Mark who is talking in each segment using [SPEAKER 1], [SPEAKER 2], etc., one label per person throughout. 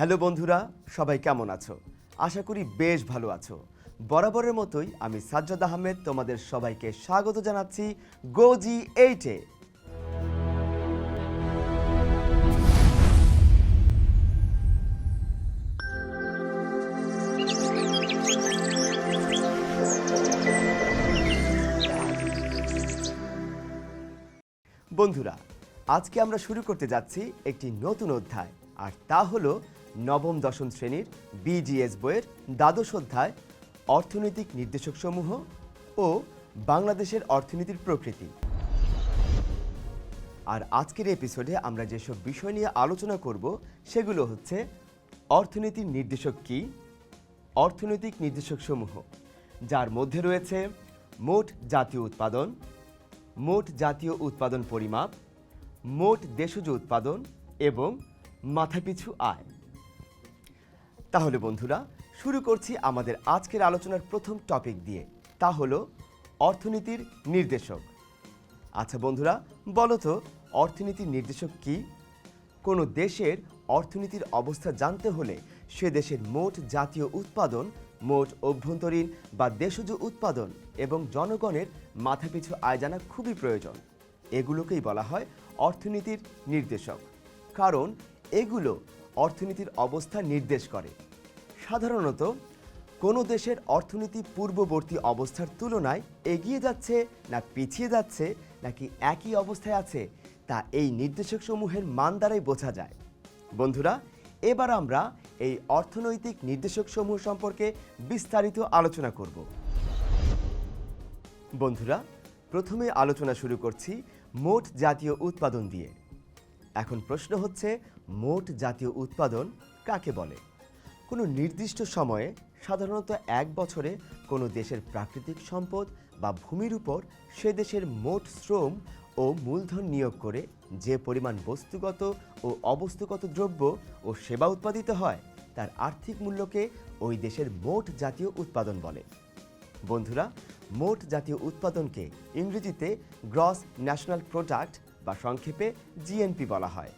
[SPEAKER 1] Hello বন্ধুরা, সবাই কেমন আছো? আশা করি বেশ ভালো আছো। বরাবরের মতোই আমি সাজ্জাদ আহমেদ তোমাদের সবাইকে স্বাগত জানাচ্ছি গোজি এইটে বন্ধুরা, আজকে আমরা শুরু করতে যাচ্ছি একটি নতুন অধ্যায়, আর তা হলো নবম, দশম শ্রেণির বিজিএস বইয়ের দ্বাদশ অধ্যায়, অর্থনৈতিক নির্দেশকসমূহ ও বাংলাদেশের অর্থনীতির প্রকৃতি। আর আজকের এপিসোডে আমরা যেসব বিষয় নিয়ে আলোচনা করব, সেগুলো হচ্ছে অর্থনীতির নির্দেশক কি, অর্থনৈতিক নির্দেশকসমূহ, যার মধ্যে রয়েছে মোট জাতীয় উৎপাদন, মোট জাতীয় উৎপাদন পরিমাপ, মোট দেশজ উৎপাদন এবং মাথাপিছু আয়। তাহলে বন্ধুরা, শুরু করছি আমাদের আজকের আলোচনার প্রথম টপিক দিয়ে। তা হলো অর্থনীতির নির্দেশক। আচ্ছা বন্ধুরা, বলো তো, অর্থনীতির নির্দেশক কি? কোনো দেশের অর্থনীতির অবস্থা জানতে হলে সে দেশের মোট জাতীয় উৎপাদন, মোট অভ্যন্তরীণ বা দেশজ উৎপাদন এবং জনগণের মাথাপিছু আয় জানা খুবই প্রয়োজন। এগুলোকেই বলা হয় অর্থনীতির নির্দেশক। কারণ এগুলো অর্থনীতির অবস্থা নির্দেশ করে। সাধারণত, কোনো দেশের অর্থনীতি পূর্ববর্তী অবস্থার তুলনায় এগিয়ে যাচ্ছে না পিছিয়ে যাচ্ছে নাকি একই অবস্থায় আছে তা এই নির্দেশকসমূহের মান দ্বারাই বোঝা যায়। বন্ধুরা, এবার আমরা এই অর্থনৈতিক নির্দেশকসমূহ সম্পর্কে বিস্তারিত আলোচনা করব। বন্ধুরা, প্রথমে আলোচনা শুরু করছি মোট জাতীয় উৎপাদন দিয়ে। এখন প্রশ্ন হচ্ছে, মোট জাতীয় উৎপাদন কাকে বলে? কোনো নির্দিষ্ট সময়ে সাধারণত এক বছরে কোনো দেশের প্রাকৃতিক সম্পদ বা ভূমির উপর সে দেশের মোট শ্রম ও মূলধন নিয়োগ করে যে পরিমাণ বস্তুগত ও অবস্তুগত দ্রব্য ও সেবা উৎপাদিত হয়, তার আর্থিক মূল্যকে ওই দেশের মোট জাতীয় উৎপাদন বলে। বন্ধুরা, মোট জাতীয় উৎপাদনকে ইংরেজিতে গ্রস ন্যাশনাল প্রোডাক্ট বা সংক্ষেপে জিএনপি বলা হয়।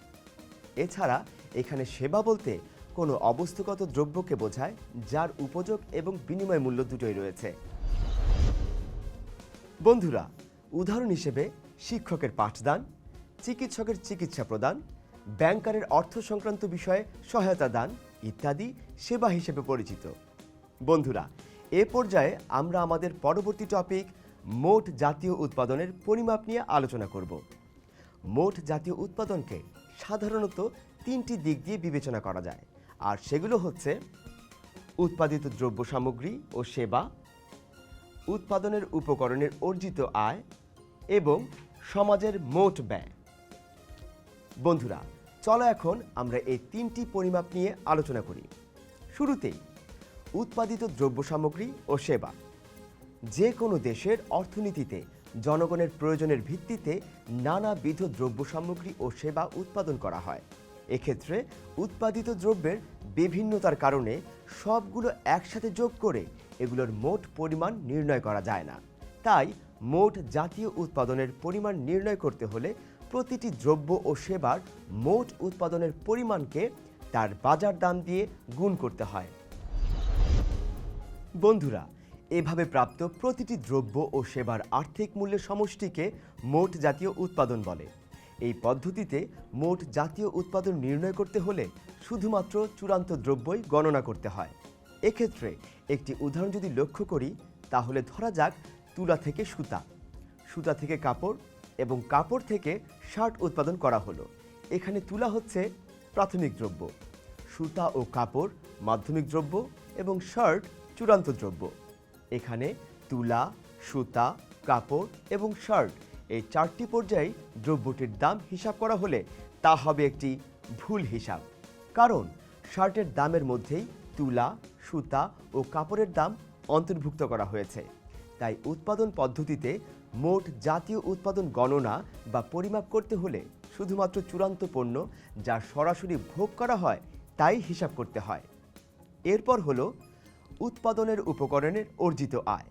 [SPEAKER 1] এছাড়া এখানে সেবা বলতে কোনো অবস্থাগত দ্রব্যকে বোঝায়, যার উপযোগ এবং বিনিময় মূল্য দুটোই রয়েছে। বন্ধুরা, উদাহরণ হিসেবে শিক্ষকের পাঠদান, চিকিৎসকের চিকিৎসা প্রদান, ব্যাংকারের অর্থ সংক্রান্ত বিষয়ে সহায়তা দান ইত্যাদি সেবা হিসেবে পরিচিত। বন্ধুরা, এ পর্যায়ে আমরা আমাদের পরবর্তী টপিক মোট জাতীয় উৎপাদনের পরিমাপ নিয়ে আলোচনা করব। মোট জাতীয় উৎপাদনকে সাধারণত তিনটি দিক দিয়ে বিবেচনা করা যায়। আর সেগুলো হচ্ছে, উৎপাদিত দ্রব্য সামগ্রী ও সেবা, উৎপাদনের উপকরণের অর্জিত আয় এবং সমাজের মোট ব্যয়। বন্ধুরা, চলো এখন আমরা এই তিনটি পরিমাপ নিয়ে আলোচনা করি। শুরুতেই, উৎপাদিত দ্রব্য সামগ্রী ও সেবা। যে কোনো দেশের অর্থনীতিতে জনগণের প্রয়োজনের ভিত্তিতে নানাবিধ দ্রব্য সামগ্রী ও সেবা উৎপাদন করা হয়। এক্ষেত্রে উৎপাদিত দ্রব্যের বিভিন্নতার কারণে সবগুলো একসাথে যোগ করে এগুলোর মোট পরিমাণ নির্ণয় করা যায় না। তাই মোট জাতীয় উৎপাদনের পরিমাণ নির্ণয় করতে হলে প্রতিটি দ্রব্য ও সেবার মোট উৎপাদনের পরিমাণকে তার বাজার দাম দিয়ে গুণ করতে হয়। বন্ধুরা এভাবে প্রাপ্ত প্রতিটি দ্রব্য ও সেবার আর্থিক মূল্যের সমষ্টিকে মোট জাতীয় উৎপাদন বলে। এই পদ্ধতিতে মোট জাতীয় উৎপাদন নির্ণয় করতে হলে শুধুমাত্র চূড়ান্ত দ্রব্যই গণনা করতে হয়। এক্ষেত্রে একটি উদাহরণ যদি লক্ষ্য করি, তাহলে ধরা যাক তুলা থেকে সুতা। সুতা থেকে কাপড় এবং কাপড় থেকে শার্ট উৎপাদন করা হলো। এখানে তুলা হচ্ছে প্রাথমিক দ্রব্য। সুতা ও কাপড় মাধ্যমিক দ্রব্য এবং শার্ট চূড়ান্ত দ্রব্য। এখানে তুলা, সুতা, কাপড় এবং শার্ট এই চারটি পর্যায়ে দ্রব্যটির দাম হিসাব করা হলে তা হবে একটি ভুল হিসাব। কারণ শার্টের দামের মধ্যেই তুলা, সুতা ও কাপড়ের দাম অন্তর্ভুক্ত করা হয়েছে। তাই উৎপাদন পদ্ধতিতে মোট জাতীয় উৎপাদন গণনা বা পরিমাপ করতে হলে শুধুমাত্র চূড়ান্ত পণ্য যা সরাসরি ভোগ করা হয় তাই হিসাব করতে হয়। এরপর হলো উৎপাদনের উপকরণের অর্জিত আয়।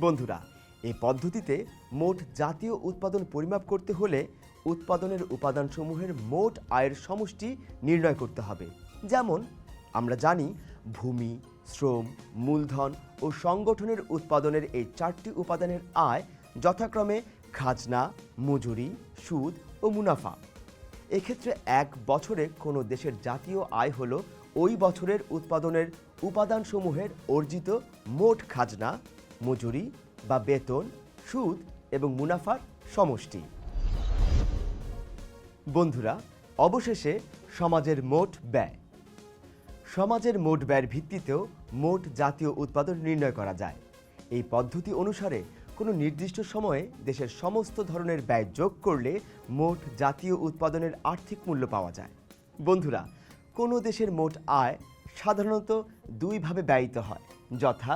[SPEAKER 1] বন্ধুরা এই পদ্ধতিতে মোট জাতীয় উৎপাদন পরিমাপ করতে হলে উৎপাদনের উপাদানসমূহের মোট আয়ের সমষ্টি নির্ণয় করতে হবে। যেমন, আমরা জানি ভূমি, শ্রম, মূলধন ও সংগঠনের উৎপাদনের এই চারটি উপাদানের আয় যথাক্রমে খাজনা, মজুরি, সুদ ও মুনাফা। এক্ষেত্রে এক বছরে কোনো দেশের জাতীয় আয় হলো ওই বছরের উৎপাদনের উপাদানসমূহের অর্জিত মোট খাজনা, মজুরি বা বেতন, সুদ এবং মুনাফার সমষ্টি। বন্ধুরা, অবশেষে সমাজের মোট ব্যয়। সমাজের মোট ব্যয়ের ভিত্তিতেও মোট জাতীয় উৎপাদন নির্ণয় করা যায়। এই পদ্ধতি অনুসারে কোনো নির্দিষ্ট সময়ে দেশের সমস্ত ধরনের ব্যয় যোগ করলে মোট জাতীয় উৎপাদনের আর্থিক মূল্য পাওয়া যায়। বন্ধুরা কোনো দেশের মোট আয় সাধারণত দুইভাবে ব্যয়িত হয়, যথা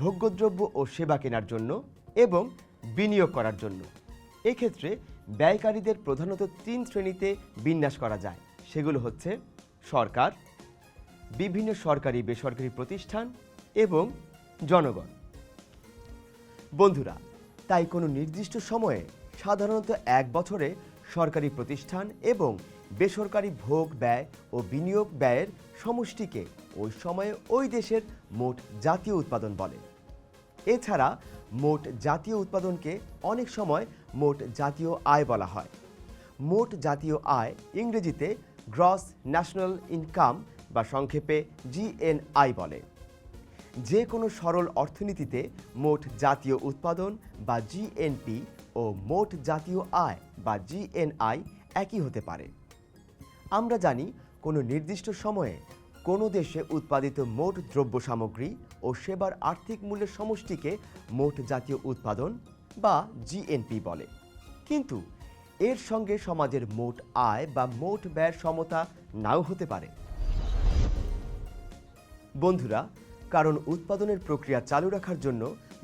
[SPEAKER 1] ভোগ্যদ্রব্য ও সেবা কেনার জন্য এবং বিনিয়োগ করার জন্য। এক্ষেত্রে ব্যয়কারীদের প্রধানত তিন শ্রেণীতে বিন্যাস করা যায়। সেগুলো হচ্ছে সরকার, বিভিন্ন সরকারি বেসরকারি প্রতিষ্ঠান এবং জনগণ। বন্ধুরা, তাই কোনো নির্দিষ্ট সময়ে সাধারণত এক বছরে সরকারি প্রতিষ্ঠান এবং বেসরকারি ভোগ ব্যয় ও বিনিয়োগ ব্যয়ের সমষ্টিকে ওই সময়ে ওই দেশের মোট জাতীয় উৎপাদন বলে। এছাড়া মোট জাতীয় উৎপাদনকে অনেক সময় মোট জাতীয় আয় বলা হয়। মোট জাতীয় আয় ইংরেজিতে গ্রস ন্যাশনাল ইনকাম বা সংক্ষেপে জিএনআই বলে। যে কোনো সরল অর্থনীতিতে মোট জাতীয় উৎপাদন বা জিএনপি ও মোট জাতীয় আয় বা জিএনআই একই হতে পারে। আমরা জানি কোনো নির্দিষ্ট সময়ে কোনো দেশে উৎপাদিত মোট দ্রব্য সামগ্রী ও সেবার আর্থিক মূল্যের সমষ্টিকে মোট জাতীয় উৎপাদন বা জিএনপি বলে। কিন্তু এর সঙ্গে সমাজের মোট আয় বা মোট ব্যয়ের সমতা নাও হতে পারে। বন্ধুরা, কারণ উৎপাদনের প্রক্রিয়া চালু রাখার জন্য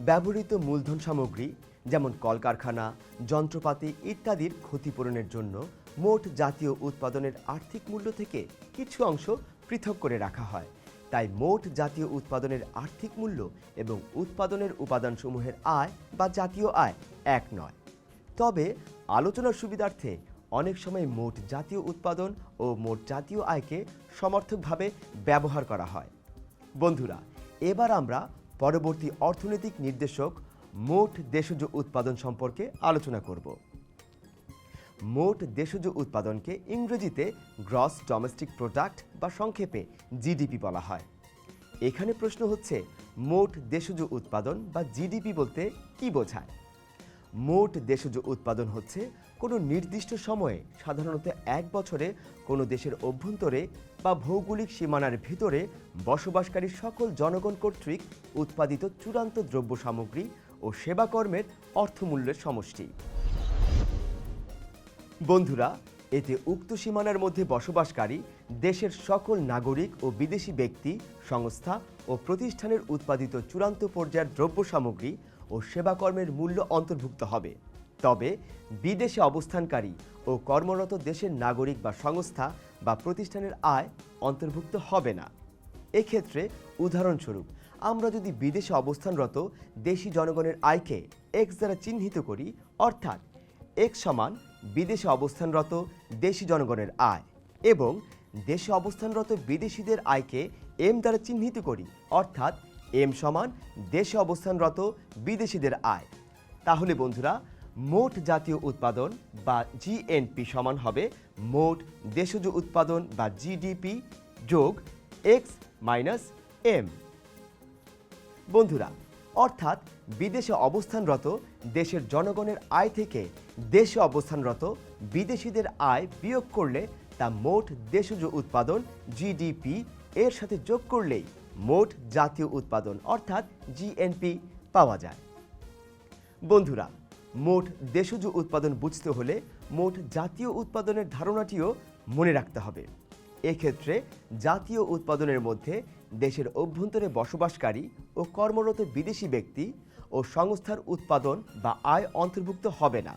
[SPEAKER 1] ব্যবহৃত মূলধন সামগ্রী, যেমন কলকারখানা, যন্ত্রপাতি ইত্যাদির ক্ষতিপূরণের জন্য মোট জাতীয় উৎপাদনের আর্থিক মূল্য থেকে কিছু অংশ পৃথক করে রাখা হয়। তাই মোট জাতীয় উৎপাদনের আর্থিক মূল্য এবং উৎপাদনের উপাদানসমূহের আয় বা জাতীয় আয় এক নয়। তবে আলোচনার সুবিধার্থে অনেক সময় মোট জাতীয় উৎপাদন ও মোট জাতীয় আয়কে সমর্থকভাবে ব্যবহার করা হয়। বন্ধুরা, এবার আমরা পরবর্তী অর্থনৈতিক নির্দেশক মোট দেশজ উৎপাদন সম্পর্কে আলোচনা করব। মোট দেশজ উৎপাদনকে ইংরেজিতে গ্রস ডোমেস্টিক প্রোডাক্ট বা সংক্ষেপে জিডিপি বলা হয়। এখানে প্রশ্ন হচ্ছে, মোট দেশজ উৎপাদন বা জিডিপি বলতে কি বোঝায়? মোট দেশজ উৎপাদন হচ্ছে কোনো নির্দিষ্ট সময়ে, সাধারণত এক বছরে, কোনো দেশের অভ্যন্তরে বা ভৌগোলিক সীমানার ভিতরে বসবাসকারী সকল জনগণ কর্তৃক উৎপাদিত চূড়ান্ত দ্রব্য সামগ্রী ও সেবাকর্মের অর্থমূল্যের সমষ্টি। বন্ধুরা, এতে উক্ত সীমানার মধ্যে বসবাসকারী দেশের সকল নাগরিক ও বিদেশি ব্যক্তি, সংস্থা ও প্রতিষ্ঠানের উৎপাদিত চূড়ান্ত পর্যায়ের দ্রব্য সামগ্রী ও সেবাকর্মের মূল্য অন্তর্ভুক্ত হবে। তবে বিদেশে অবস্থানকারী ও কর্মরত দেশের নাগরিক বা সংস্থা বা প্রতিষ্ঠানের আয় অন্তর্ভুক্ত হবে না। এক্ষেত্রে উদাহরণস্বরূপ, আমরা যদি বিদেশে অবস্থানরত দেশি জনগণের আয়কে এক্স দ্বারা চিহ্নিত করি, অর্থাৎ এক্স সমান বিদেশে অবস্থানরত দেশি জনগণের আয় এবং দেশে অবস্থানরত বিদেশিদের আয়কে এম দ্বারা চিহ্নিত করি, অর্থাৎ এম সমান দেশে অবস্থানরত বিদেশিদের আয়। তাহলে বন্ধুরা, মোট জাতীয় উৎপাদন বা জিএনপি সমান হবে মোট দেশজ উৎপাদন বা জিডিপি যোগ এক্স মাইনাস এম। বন্ধুরা অর্থাৎ বিদেশে অবস্থানরত দেশের জনগণের আয় থেকে দেশে অবস্থানরত বিদেশিদের আয় বিয়োগ করলে তা মোট দেশজ উৎপাদন জিডিপি এর সাথে যোগ করলেই মোট জাতীয় উৎপাদন, অর্থাৎ জিএনপি পাওয়া যায়। বন্ধুরা, মোট দেশজ উৎপাদন বুঝতে হলে মোট জাতীয় উৎপাদনের ধারণাটিও মনে রাখতে হবে। এক্ষেত্রে জাতীয় উৎপাদনের মধ্যে দেশের অভ্যন্তরে বসবাসকারী ও কর্মরত বিদেশি ব্যক্তি ও সংস্থার উৎপাদন বা আয় অন্তর্ভুক্ত হবে না।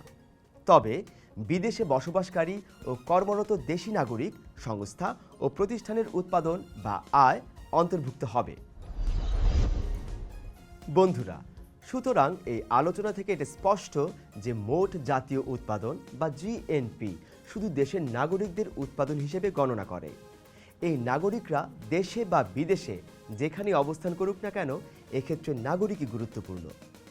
[SPEAKER 1] তবে বিদেশে বসবাসকারী ও কর্মরত দেশি নাগরিক, সংস্থা ও প্রতিষ্ঠানের উৎপাদন বা আয় অন্তর্ভুক্ত হবে। বন্ধুরা, সুতরাং এই আলোচনা থেকে এটা স্পষ্ট যে মোট জাতীয় উৎপাদন বা জিএনপি শুধু দেশের নাগরিকদের উৎপাদন হিসেবে গণনা করে। এই নাগরিকরা দেশে বা বিদেশে যেখানে অবস্থান করুক না কেন, এক্ষেত্রে নাগরিকই গুরুত্বপূর্ণ।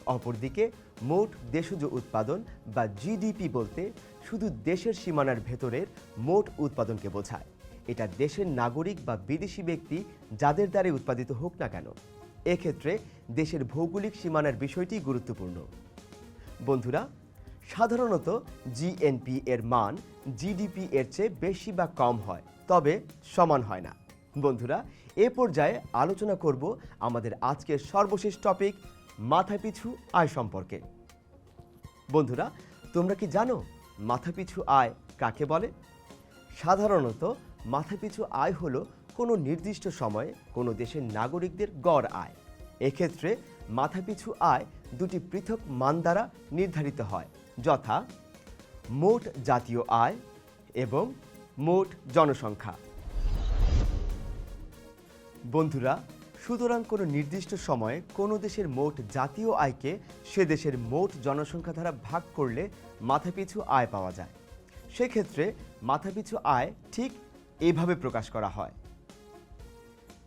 [SPEAKER 1] অপরদিকে, মোট দেশজ উৎপাদন বা জিডিপি বলতে শুধু দেশের সীমানার ভেতরের মোট উৎপাদনকে বোঝায়। এটা দেশের নাগরিক বা বিদেশি ব্যক্তি যাদের দ্বারা উৎপাদিত হোক না কেন। এক্ষেত্রে দেশের ভৌগোলিক সীমানার বিষয়টি গুরুত্বপূর্ণ। বন্ধুরা, সাধারণত জিএনপি এর মান জিডিপি এর চেয়ে বেশি বা কম হয়। তবে সমান হয় না। বন্ধুরা, এ পর্যায়ে আলোচনা করব আমাদের আজকের সর্বশেষ টপিক মাথাপিছু আয় সম্পর্কে। বন্ধুরা, তোমরা কি জানো মাথাপিছু আয় কাকে বলে? সাধারণত মাথাপিছু আয় হলো কোনো নির্দিষ্ট সময়ে কোনো দেশের নাগরিকদের গড় আয়। এক্ষেত্রে মাথাপিছু আয় দুটি পৃথক মান দ্বারা নির্ধারিত হয়, যথা মোট জাতীয় আয় এবং মোট জনসংখ্যা। বন্ধুরা, সুতরাং কোনো নির্দিষ্ট সময়ে কোনো দেশের মোট জাতীয় আয়কে সে দেশের মোট জনসংখ্যা দ্বারা ভাগ করলে মাথাপিছু আয় পাওয়া যায়। সেক্ষেত্রে মাথাপিছু আয় ঠিক এইভাবে প্রকাশ করা হয়।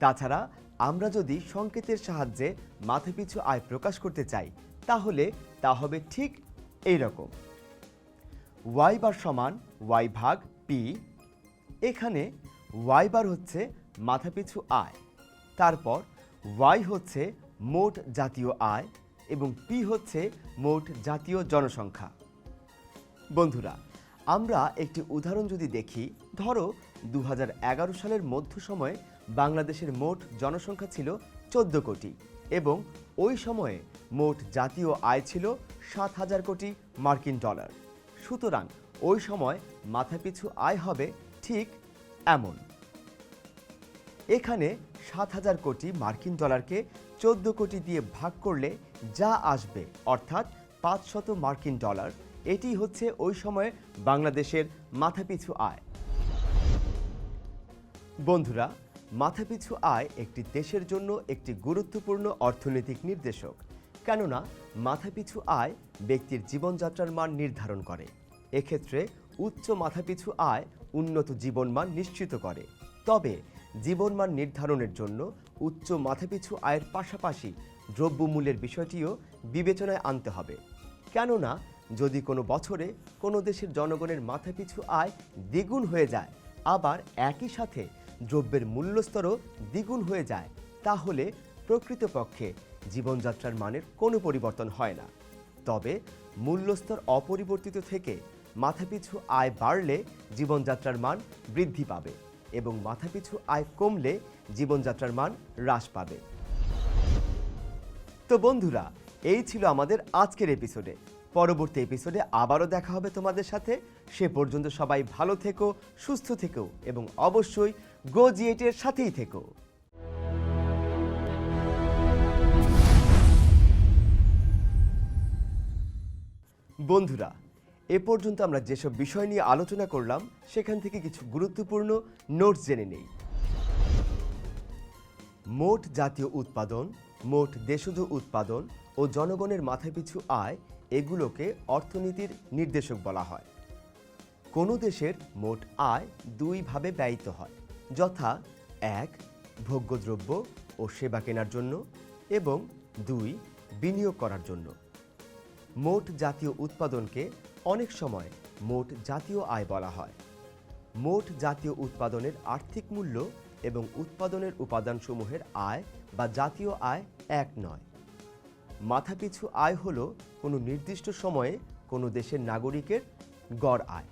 [SPEAKER 1] তাছাড়া, আমরা যদি সংকেতের সাহায্যে মাথাপিছু আয় প্রকাশ করতে চাই, তাহলে তা হবে ঠিক এই রকম ওয়াই বার সমান ওয়াই ভাগ পি এখানে ওয়াই বার হচ্ছে মাথাপিছু আয় তারপর ওয়াই হচ্ছে মোট জাতীয় আয় এবং পি হচ্ছে মোট জাতীয় জনসংখ্যা। বন্ধুরা, আমরা একটি উদাহরণ যদি দেখি, ধরো দু হাজার এগারো সালের মধ্য সময়ে বাংলাদেশের মোট জনসংখ্যা ছিল চোদ্দ কোটি এবং ওই সময়ে মোট জাতীয় আয় ছিল সাত হাজার কোটি মার্কিন ডলার। সুতরাং ওই সময় মাথাপিছু আয় হবে ঠিক এমন। এখানে সাত হাজার কোটি মার্কিন ডলারকে চোদ্দ কোটি দিয়ে ভাগ করলে যা আসবে, অর্থাৎ পাঁচশত মার্কিন ডলার, এটি হচ্ছে ওই সময়ে বাংলাদেশের মাথাপিছু আয়। বন্ধুরা, মাথাপিছু আয় একটি দেশের জন্য একটি গুরুত্বপূর্ণ অর্থনৈতিক নির্দেশক, কেননা মাথাপিছু আয় ব্যক্তির জীবনযাত্রার মান নির্ধারণ করে। এক্ষেত্রে উচ্চ মাথাপিছু আয় উন্নত জীবনমান নিশ্চিত করে। তবে জীবনমান নির্ধারণের জন্য উচ্চ মাথাপিছু আয়ের পাশাপাশি দ্রব্যমূল্যের বিষয়টিও বিবেচনায় আনতে হবে। কেননা, যদি কোনো বছরে কোনো দেশের জনগণের মাথাপিছু আয় দ্বিগুণ হয়ে যায়, আবার একই সাথে দ্রব্যের মূল্যস্তরও দ্বিগুণ হয়ে যায়, তাহলে প্রকৃতপক্ষে জীবনযাত্রার মানের কোনো পরিবর্তন হয় না। তবে মূল্যস্তর অপরিবর্তিত থেকে মাথাপিছু আয় বাড়লে জীবনযাত্রার মান বৃদ্ধি পাবে এবং মাথাপিছু আয় কমলে জীবনযাত্রার মান হ্রাস পাবে। তো বন্ধুরা, এই ছিল আমাদের আজকের এপিসোডে। পরবর্তী এপিসোডে আবারও দেখা হবে তোমাদের সাথে। সে পর্যন্ত সবাই ভালো থেকো, সুস্থ থেকো এবং অবশ্যই গো জিএটের সাথেই থেকো। বন্ধুরা এ পর্যন্ত আমরা যেসব বিষয় নিয়ে আলোচনা করলাম, সেখান থেকে কিছু গুরুত্বপূর্ণ নোটস জেনে নেই। মোট জাতীয় উৎপাদন, মোট দেশজ উৎপাদন ও জনগণের মাথাপিছু আয় এগুলোকে অর্থনীতির নির্দেশক বলা হয়। কোনো দেশের মোট আয় দুইভাবে ব্যয়িত হয়, যথা এক, ভোগ্যদ্রব্য ও সেবা কেনার জন্য এবং দুই, বিনিয়োগ করার জন্য। মোট জাতীয় উৎপাদনকে অনেক সময় মোট জাতীয় আয় বলা হয়। মোট জাতীয় উৎপাদনের আর্থিক মূল্য এবং উৎপাদনের উপাদানসমূহের আয় বা জাতীয় আয় এক নয়। মাথাপিছু আয় হল কোনো নির্দিষ্ট সময়ে কোনো দেশের নাগরিকের গড় আয়।